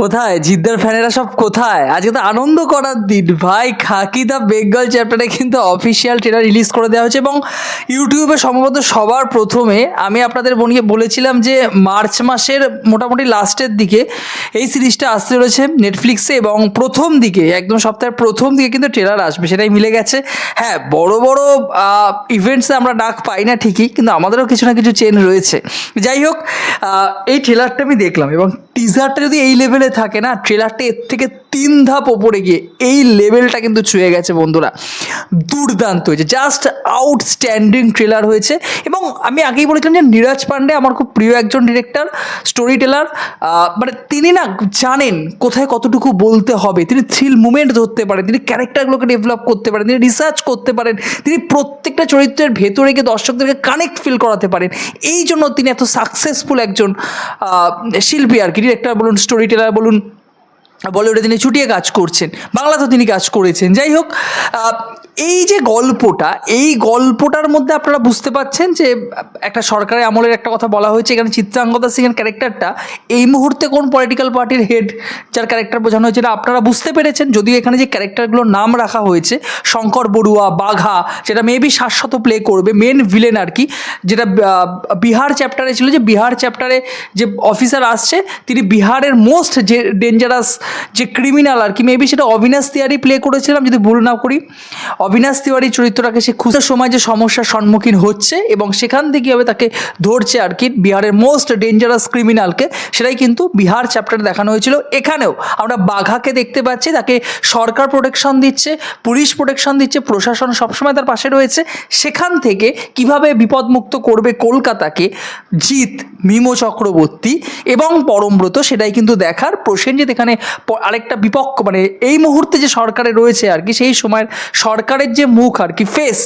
কোথায়? জিদ্দার ফ্যানেরা সব কোথায়? আজকে তো আনন্দ করার দিন। ভাই খাকি দ্য বেঙ্গল চ্যাপ্টারে কিন্তু অফিসিয়াল ট্রেলার রিলিজ করে দেওয়া হয়েছে এবং ইউটিউবে সম্ভবত সবার প্রথমে আমি আপনাদের বোনকে বলেছিলাম যে মার্চ মাসের মোটামুটি লাস্টের দিকে এই সিরিজটা আসতে রয়েছে নেটফ্লিক্সে এবং প্রথম দিকে, একদম সপ্তাহের প্রথম দিকে কিন্তু ট্রেলার আসবে, সেটাই মিলে গেছে। হ্যাঁ বড় বড় ইভেন্টসে আমরা ডাক পাই না ঠিকই, কিন্তু আমাদেরও কিছু না কিছু চেন রয়েছে। যাই হোক এই ট্রেলারটা আমি দেখলাম এবং টিজারটা যদি এই লেভেলে থাকে না ট্রেলারটা এর থেকে তিন ধাপ ওপরে গিয়ে এই লেভেলটা কিন্তু ছুঁয়ে গেছে বন্ধুরা। দুর্দান্ত হয়েছে। জাস্ট আউটস্ট্যান্ডিং ট্রেলার হয়েছে। এবং আমি আগেই বলেছিলাম যে নীরাজ পান্ডে আমার খুব প্রিয় একজন ডিরেক্টর স্টোরি টেলার মানে তিনি না জানেন কোথায় কতটুকু বলতে হবে। তিনি থ্রিল মুভমেন্ট ধরতে পারেন, তিনি ক্যারেক্টারগুলোকে ডেভেলপ করতে পারেন, তিনি রিসার্চ করতে পারেন, তিনি প্রত্যেকটা চরিত্রের ভেতরে গিয়ে দর্শকদেরকে কানেক্ট ফিল করাতে পারেন। এই জন্য তিনি এত সাকসেসফুল একজন শিল্পী আর কি। ডিরেক্টর বলুন স্টোরি টেলার বলুন বলিউডে তিনি ছুটিয়ে কাজ করছেন, বাংলাতেও তিনি কাজ করেছেন। যাই হোক এই যে গল্পটা, এই গল্পটার মধ্যে আপনারা বুঝতে পাচ্ছেন যে, একটা সরকারের আমলের একটা কথা বলা হয়েছে, এখানে চিত্রাঙ্গদা সিংয়ের ক্যারেক্টারটা, এই মুহূর্তে কোন পলিটিক্যাল পার্টির হেড যার ক্যারেক্টার বোঝানো হয়েছে আপনারা বুঝতে পেরেছেন, যদিও এখানে যে ক্যারেক্টারগুলোর নাম রাখা হয়েছে, শঙ্কর বড়ুয়া, বাঘা, যেটা মেবি শাশ্বত প্লে করবে মেন ভিলেন আর কি, যেটা বিহার চ্যাপ্টারে ছিল যে, বিহার চ্যাপ্টারে যে অফিসার আসছে, তিনি বিহারের মোস্ট যে ডেঞ্জারাস যে ক্রিমিনাল আর কি মেবি সেটা অবিনাশ তিওয়ারি প্লে করেছিলাম, যদি ভুল না করি। অবিনাশ তিওয়ারি চরিত্রটাকে সে খুঁজে সময় যে সমস্যার সম্মুখীন হচ্ছে এবং সেখান থেকে কীভাবে তাকে ধরছে আর কি, বিহারের মোস্ট ডেঞ্জারাস ক্রিমিনালকে সেটাই কিন্তু বিহার চ্যাপ্টারে দেখানো হয়েছিল। এখানেও আমরা বাঘাকে দেখতে পাচ্ছি, তাকে সরকার প্রোটেকশন দিচ্ছে, পুলিশ প্রোটেকশন দিচ্ছে, প্রশাসন সবসময় তার পাশে রয়েছে। সেখান থেকে কীভাবে বিপদমুক্ত করবে কলকাতাকে, জিৎ, মিমো চক্রবর্তী এবং পরমব্রত, সেটাই কিন্তু দেখার। প্রসেনজিৎ এখানে আরেকটা বিপক্ষ মানে এই মুহূর্তে যে সরকারে রয়েছে আর কি, সেই সময়ের সরকারের যে মুখ আর কি ফেস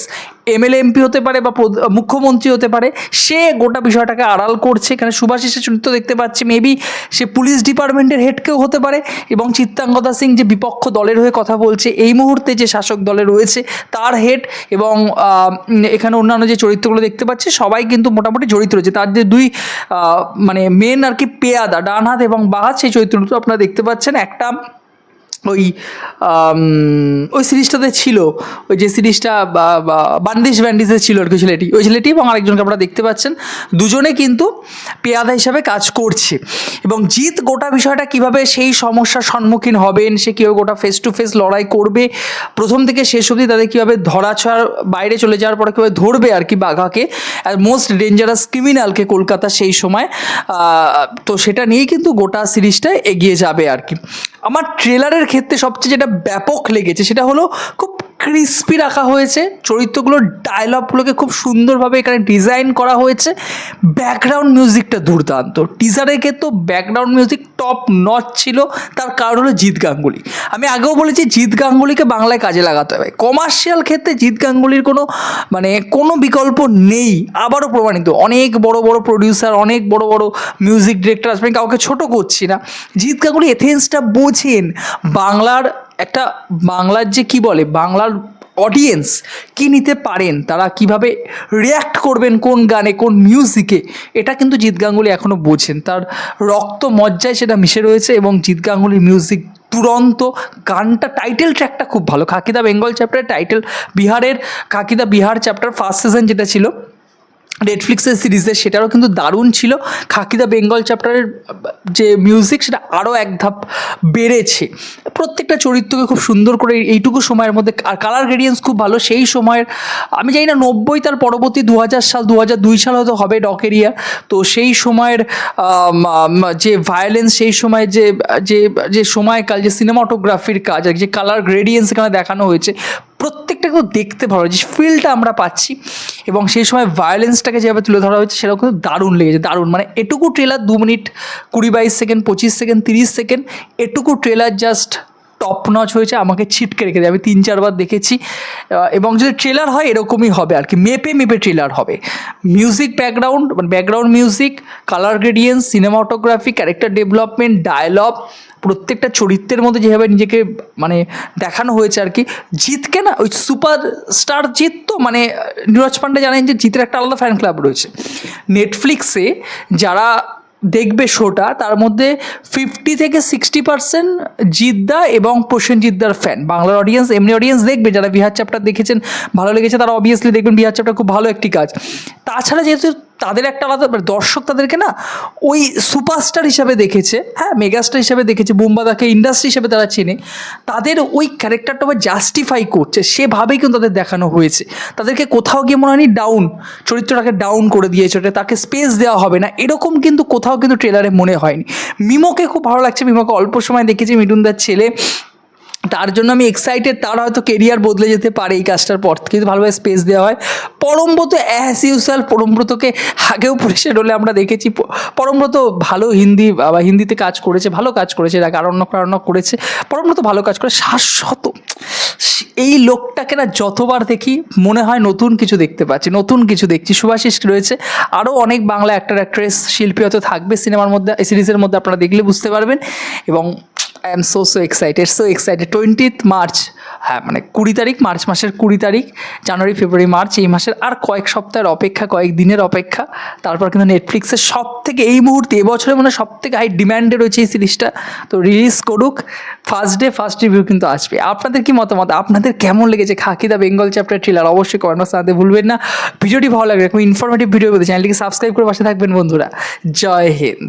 এমএলএ এমপি হতে পারে বা মুখ্যমন্ত্রী হতে পারে, সে গোটা বিষয়টাকে আড়াল করছে। এখানে সুভাষিসের চরিত্র দেখতে পাচ্ছি মেবি সে পুলিশ ডিপার্টমেন্টের হেডকেও হতে পারে এবং চিত্তাঙ্গদা সিং যে বিপক্ষ দলের হয়ে কথা বলছে, এই মুহূর্তে যে শাসক দলে রয়েছে, তার হেড এবং এখানে অন্যান্য যে চরিত্রগুলো দেখতে পাচ্ছি, সবাই কিন্তু মোটামুটি জড়িত রয়েছে। তার যে দুই মানে মেন আর কি পেয়াদা ডান হাত এবং বাঁ সেই চরিত্র দুটো আপনারা দেখতে পাচ্ছেন। একটা ওই ওই সিরিজটাতে ছিল, ওই যে সিরিজটা বান্দিশ ব্যান্ডিসে ছিল আর কি ছেলেটি। ওই ছেলেটি এবং আরেকজনকে আপনারা দেখতে পাচ্ছেন। দুজনে কিন্তু পেয়াদা হিসাবে কাজ করছে। এবং জিৎ গোটা বিষয়টা কীভাবে সেই সমস্যার সম্মুখীন হবেন, সে কীভাবে গোটা ফেস টু ফেস লড়াই করবে, প্রথম থেকে শেষ অবধি তাদের কীভাবে ধরা বাইরে চলে যাওয়ার পরে কীভাবে ধরবে আর কি বাঘাকে, আর মোস্ট ডেঞ্জারাস ক্রিমিনালকে কলকাতা সেই সময় তো সেটা নিয়েই কিন্তু গোটা সিরিজটা এগিয়ে যাবে আর কি। আমার ট্রেলারের ক্ষেত্রে সবচেয়ে যেটা ব্যাপক লেগেছে সেটা হলো খুব ক্রিস্পি রাখা হয়েছে। চরিত্রগুলোর ডায়লগগুলোকে খুব সুন্দরভাবে এখানে ডিজাইন করা হয়েছে। ব্যাকগ্রাউন্ড মিউজিকটা দুর্দান্ত। টিজারের ক্ষেত্রে ব্যাকগ্রাউন্ড মিউজিক টপ নচ ছিল। তার কারণ হলো জিৎ গাঙ্গুলি। আমি আগেও বলেছি, জিৎ গাঙ্গুলিকে বাংলায় কাজে লাগাতে হবে। কমার্শিয়াল ক্ষেত্রে জিৎ গাঙ্গুলির কোনো মানে কোনো বিকল্প নেই। আবারও প্রমাণিত। অনেক বড় বড় প্রডিউসার অনেক বড় বড় মিউজিক ডিরেক্টর আসবেন। কাউকে ছোট করছি না। জিৎ গাঙ্গুলি এথেন্সটা বোঝেন। বাংলার একটা বাংলার যে কি বলে, বাংলার অডিয়েন্স কি নিতে পারেন, তারা কীভাবে রিয়্যাক্ট করবেন, কোন গানে, কোন মিউজিকে এটা কিন্তু জিৎ গাঙ্গুলি এখনও বোঝেন। তার রক্ত মজ্জায় সেটা মিশে রয়েছে এবং জিৎ গাঙ্গুলির মিউজিক দুরন্ত গানটা টাইটেল ট্র্যাকটা খুব ভালো। খাকিদা বেঙ্গল চ্যাপ্টারের টাইটেল বিহারের, khaki the Bihar chapter first season যেটা ছিল নেটফ্লিক্সের সিরিজের সেটারও কিন্তু দারুণ ছিল। খাকিদা বেঙ্গল চ্যাপ্টারের যে মিউজিক সেটা আরও এক ধাপ বেড়েছে। প্রত্যেকটা চরিত্রকে খুব সুন্দর করে এইটুকু সময়ের মধ্যে, আর কালার গ্রেডিয়েন্স খুব ভালো, সেই সময়ের, আমি জানি না নব্বই তার পরবর্তী দু হাজার সাল দু হাজার দুই সাল হয়তো হবে ডক এরিয়া তো সেই সময়ের যে ভায়োলেন্স সেই সময় যে যে যে সময়কাল, যে সিনেমাটোগ্রাফির কাজ যে কালার গ্রেডিয়েন্স এখানে দেখানো হয়েছে প্রত্যেকটা কিন্তু দেখতে ভালো, যে ফিলটা আমরা পাচ্ছি। এবং সেই সময় ভায়োলেন্সটাকে যেভাবে তুলে ধরা হয়েছে, সেটাও কিন্তু দারুণ লেগেছে, দারুণ। মানে এটুকু ট্রেলার দু মিনিট কুড়ি বাইশ সেকেন্ড পঁচিশ সেকেন্ড তিরিশ সেকেন্ড এটুকু ট্রেলার জাস্ট টপ নচ হয়েছে, আমাকে ছিটকে রেখে দেয়। আমি তিন, চারবার দেখেছি এবং যদি ট্রেলার হয়, এরকমই হবে আর কি। মেপে মেপে ট্রেলার হবে। মিউজিক ব্যাকগ্রাউন্ড মানে background music colour gradience cinematography character development dialogue প্রত্যেকটা চরিত্রের মধ্যে যেভাবে নিজেকে মানে দেখানো হয়েছে আর কি। জিতকে না, ওই সুপার স্টার জিত তো মানে নীরজ পান্ডে জানেন যে জিতের একটা আলাদা ফ্যান ক্লাব রয়েছে। নেটফ্লিক্সে যারা দেখবে শোটা, তার মধ্যে ফিফটি থেকে সিক্সটি পার্সেন্ট জিদ্দা এবং প্রসেনজিদ্দার ফ্যান বাংলার অডিয়েন্স এমনি অডিয়েন্স দেখবে, যারা বিহার চ্যাপ্টার দেখেছেন, ভালো লেগেছে, তারা অবভিয়াসলি দেখবেন বিহার চ্যাপ্টার খুব ভালো একটি কাজ। তাছাড়া যেহেতু তাদের একটা আলাদা মানে দর্শক তাদেরকে না ওই সুপারস্টার হিসাবে দেখেছে হ্যাঁ মেগাস্টার হিসাবে দেখেছে, বুম্বাদাকে ইন্ডাস্ট্রি হিসাবে তারা চেনে। তাদের ওই ক্যারেক্টারটা আবার জাস্টিফাই করছে, সেভাবেই কিন্তু তাদের দেখানো হয়েছে। তাদেরকে কোথাও গিয়ে মনে হয়নি ডাউন চরিত্রটাকে ডাউন করে দিয়েছে, ওটা তাকে স্পেস দেওয়া হবে না, এরকম কিন্তু কোথাও কিন্তু ট্রেলারে মনে হয়নি। মিমোকে খুব ভালো লাগছে, মিমোকে অল্প সময় দেখেছি, মিঠুনদার ছেলে। তার জন্য আমি এক্সাইটেড তার হয়তো কেরিয়ার বদলে যেতে পারে এই কাজটার পর কিন্তু ভালোভাবে স্পেস দেওয়া হয়। পরমব্রত অ্যাজ ইউসাল পরমব্রতকে আগেও পুলিশের রোলে আমরা দেখেছি। পরমব্রত ভালো হিন্দি বা হিন্দিতে কাজ করেছে, ভালো কাজ করেছে এর আগে আরণ্য কারণ্য করেছে। পরমব্রত ভালো কাজ করে, শাশ্বত। এই লোকটাকে না যতবার দেখি, মনে হয় নতুন কিছু দেখতে পাচ্ছি, নতুন কিছু দেখছি। সুভাষিস রয়েছে। আরও অনেক বাংলা অ্যাক্টর অ্যাক্ট্রেস শিল্পী হয়তো থাকবে সিনেমার মধ্যে সিরিজের মধ্যে আপনারা দেখলে বুঝতে পারবেন। এবং I am so so excited so excited twentieth March হ্যাঁ মানে কুড়ি তারিখ মার্চ মাসের কুড়ি তারিখ জানুয়ারি ফেব্রুয়ারি মার্চ এই মাসের আর কয়েক সপ্তাহের অপেক্ষা, কয়েক দিনের অপেক্ষা। তারপর কিন্তু নেটফ্লিক্সের সব থেকে এই মুহূর্তে এবছরে মানে সব থেকে হাই ডিম্যান্ডে রয়েছে এই সিরিজটা তো রিলিজ করুক ফার্স্ট ডে ফার্স্ট রিভিউ কিন্তু আসবে। আপনাদের কি মতামত? আপনাদের কেমন লেগেছে khaki the Bengal chapter trailer অবশ্যই কমেন্ট বক্সে জানাতে ভুলবেন না। ভিডিওটি ভালো লাগবে এরকম ইনফরমেটিভ ভিডিও পেতে চ্যানেলটিকে সাবস্ক্রাইব করে পাশে থাকবেন বন্ধুরা। জয় হিন্দ।